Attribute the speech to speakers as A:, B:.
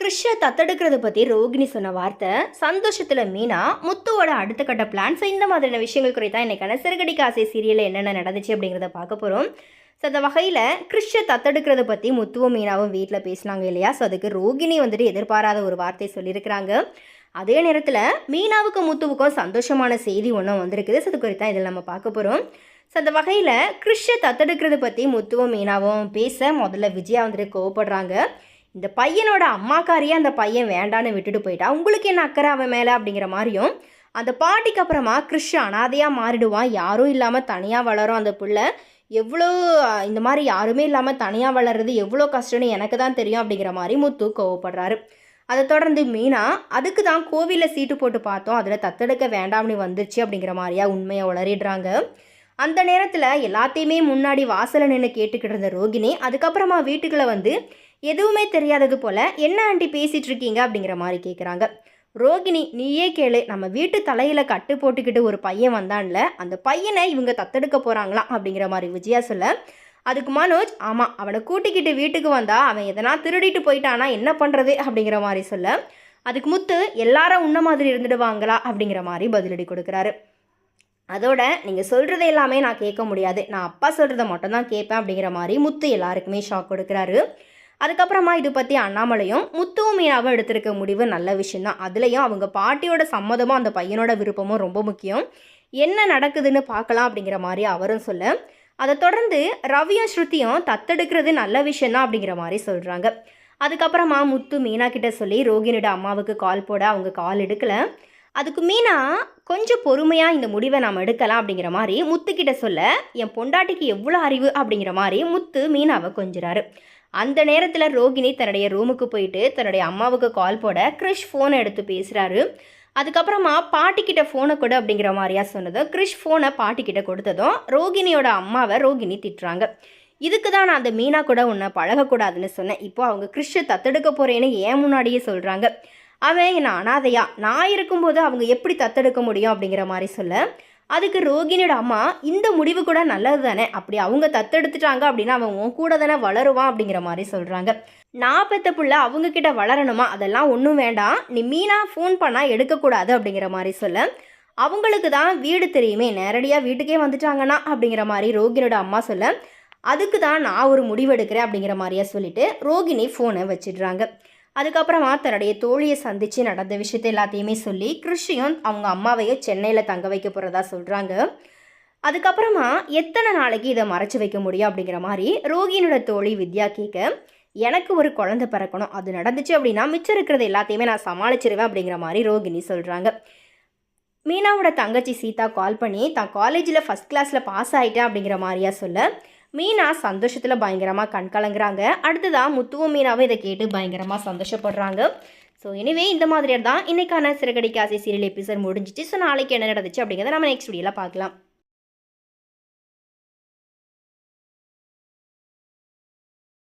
A: கிறிஷை தத்தெடுக்கிறத பற்றி ரோகிணி சொன்ன வார்த்தை சந்தோஷத்தில் மீனா முத்துவோட அடுத்த கட்ட பிளான் ஸோ இந்த மாதிரியான விஷயங்கள் குறித்தான் இன்றைக்கான சிறுகடி காசை சீரியலில் என்னென்ன நடந்துச்சு அப்படிங்கிறத பார்க்க போகிறோம் ஸோ அந்த வகையில் கிறிஷை தத்தெடுக்கிறத பற்றி முத்துவும் மீனாவும் வீட்டில் பேசினாங்க இல்லையா? ஸோ அதுக்கு ரோகிணி வந்துட்டு எதிர்பாராத ஒரு வார்த்தை சொல்லியிருக்கிறாங்க. அதே நேரத்தில் மீனாவுக்கும் முத்துவுக்கும் சந்தோஷமான செய்தி ஒன்றும் வந்திருக்குது. ஸோ அது குறித்தா இதில் நம்ம பார்க்க போகிறோம் ஸோ அந்த வகையில் கிறிஷை தத்தெடுக்கிறத பற்றி முத்துவும் மீனாவும் பேச முதல்ல விஜயா வந்துட்டு கோவப்படுறாங்க. இந்த பையனோட அம்மாக்காரியே அந்த பையன் வேண்டான்னு விட்டுட்டு போயிட்டா. உங்களுக்கு என்ன அக்கறை அவன் மேலே அப்படிங்கிற மாதிரியும் அந்த பாட்டிக்கு அப்புறமா கிறிஷ் அனாதையாக மாறிடுவான் யாரும் இல்லாமல் தனியாக வளரும் அந்த பிள்ளை. எவ்வளோ இந்த மாதிரி யாருமே இல்லாமல் தனியாக வளர்றது எவ்வளோ கஷ்டம்னு எனக்கு தான் தெரியும் அப்படிங்கிற மாதிரி முத்து கோவப்படுறாரு. அதை தொடர்ந்து மீனா அதுக்கு தான் கோவிலில் சீட்டு போட்டு பார்த்தோம். அதில் தத்தெடுக்க வேண்டாம்னு வந்துருச்சு அப்படிங்கிற மாதிரியா உண்மையை உளறிடுறாங்க. அந்த நேரத்தில் எல்லாத்தையுமே முன்னாடி வாசலில் நின்று கேட்டுக்கிட்டு இருந்த ரோகிணி அதுக்கப்புறமா வீட்டுக்குள்ளே வந்து எதுவுமே தெரியாதது போல் என்ன ஆண்டி பேசிகிட்டு இருக்கீங்க அப்படிங்கிற மாதிரி கேட்குறாங்க ரோகிணி நீயே கேளு நம்ம வீட்டு தலையில் கட்டு போட்டுக்கிட்டு ஒரு பையன் வந்தான்ல அந்த பையனை இவங்க தத்தெடுக்க போகிறாங்களாம் அப்படிங்கிற மாதிரி விஜயா சொல்ல. அதுக்கு மனோஜ் ஆமாம் அவனை கூட்டிக்கிட்டு வீட்டுக்கு வந்தா அவன் எதனா திருடிட்டு போயிட்டானா என்ன பண்ணுறது அப்படிங்கிற மாதிரி சொல்ல. அதுக்கு முத்து எல்லாரும் உன்ன மாதிரி இருந்துடுவாங்களா? அப்படிங்கிற மாதிரி பதிலடி கொடுக்குறாரு. அதோட நீங்கள் சொல்கிறது எல்லாமே நான் கேட்க முடியாது. நான் அப்பா சொல்கிறத மட்டும் தான் கேட்பேன் அப்படிங்கிற மாதிரி முத்து எல்லாருக்குமே ஷாக் கொடுக்குறாரு. அதுக்கப்புறமா இது பற்றி அண்ணாமலையும் முத்துவும் மீனாவும் எடுத்திருக்க முடிவு நல்ல விஷயந்தான் அதுலேயும் அவங்க பாட்டியோட சம்மதமும் அந்த பையனோட விருப்பமும் ரொம்ப முக்கியம். என்ன நடக்குதுன்னு பார்க்கலாம் அப்படிங்கிற மாதிரி அவரும் சொல்ல அதை தொடர்ந்து ரவியும் ஸ்ருதியும் தத்தெடுக்கிறது நல்ல விஷயந்தான் அப்படிங்கிற மாதிரி சொல்கிறாங்க அதுக்கப்புறமா முத்து மீனா கிட்ட சொல்லி ரோகிணியோட அம்மாவுக்கு கால் போட அவங்க கால் எடுக்கல. அதுக்கு மீனா கொஞ்சம் பொறுமையாக இந்த முடிவை நாம் எடுக்கலாம் அப்படிங்கிற மாதிரி முத்துக்கிட்ட சொல்ல என் பொண்டாட்டிக்கு எவ்வளோ அறிவு அப்படிங்கிற மாதிரி முத்து மீனாவை கொஞ்சிறாரு. அந்த நேரத்தில் ரோகிணி தன்னுடைய ரூமுக்கு போயிட்டு தன்னுடைய அம்மாவுக்கு கால் போட கிறிஷ் ஃபோனை எடுத்து பேசுகிறாரு அதுக்கப்புறமா பாட்டிக்கிட்ட ஃபோனை கொடு அப்படிங்கிற மாதிரியா சொன்னதும் கிறிஷ் ஃபோனை பாட்டிக்கிட்ட கொடுத்ததும் ரோகிணியோட அம்மாவை ரோகிணி திட்டுறாங்க. இதுக்கு தான் நான் அந்த மீனா கூட உன்னை பழகக்கூடாதுன்னு சொன்னேன். இப்போ அவங்க கிறிஷை தத்தெடுக்க போகிறேன்னு ஏன் முன்னாடியே சொல்கிறாங்க அவன் என்ன அனாதையா? நான் இருக்கும்போது அவங்க எப்படி தத்தெடுக்க முடியும்? அப்படிங்கிற மாதிரி சொல்ல அதுக்கு ரோகிணியோட அம்மா இந்த முடிவு கூட நல்லது தானே அப்படி அவங்க தத்தெடுத்துட்டாங்க அப்படின்னா அவன் உன் கூட தானே வளருவான் அப்படிங்கிற மாதிரி சொல்கிறாங்க நான் பெத்த புள்ள அவங்க கிட்ட வளரணுமா? அதெல்லாம் ஒன்றும் வேண்டாம். நீ மீனா ஃபோன் பண்ணால் எடுக்கக்கூடாது அப்படிங்கிற மாதிரி சொல்ல. அவங்களுக்கு தான் வீடு தெரியுமே நேரடியாக வீட்டுக்கே வந்துட்டாங்கன்னா அப்படிங்கிற மாதிரி ரோகிணியோட அம்மா சொல்ல. அதுக்கு தான் நான் ஒரு முடிவு எடுக்கிறேன் அப்படிங்கிற மாதிரியா சொல்லிட்டு ரோகிணி ஃபோனை வச்சிடுறாங்க. அதுக்கப்புறமா தன்னுடைய தோழியை சந்தித்து நடந்த விஷயத்தை எல்லாத்தையுமே சொல்லி கிருஷியும் அவங்க அம்மாவையும் சென்னையில் தங்க வைக்க போகிறதா சொல்கிறாங்க அதுக்கப்புறமா எத்தனை நாளைக்கு இதை மறைச்சி வைக்க முடியும் அப்படிங்கிற மாதிரி ரோகியினோட தோழி வித்யா கேட்க எனக்கு ஒரு குழந்தை பிறக்கணும். அது நடந்துச்சு அப்படின்னா மிச்சம் இருக்கிறது எல்லாத்தையுமே நான் சமாளிச்சிருவேன் அப்படிங்கிற மாதிரி ரோகிணி சொல்கிறாங்க மீனாவோட தங்கச்சி சீதா கால் பண்ணி தான் காலேஜில் ஃபஸ்ட் கிளாஸில் பாஸ் ஆகிட்டேன் அப்படிங்கிற மாதிரியா சொல்ல மீனா சந்தோஷத்தில் பயங்கரமாக கண் கலங்குறாங்க அடுத்ததாக முத்துவும் மீனாவும் இதை கேட்டு பயங்கரமாக சந்தோஷப்படுறாங்க. ஸோ எனிவே இந்த மாதிரி தான் இன்றைக்கான சிறகடிக்காசி சீரியல் எபிசோட் முடிஞ்சிச்சு. ஸோ நாளைக்கு என்ன நடந்துச்சு அப்படிங்கிறத நம்ம நெக்ஸ்ட் வீடியோவில் பார்க்கலாம்.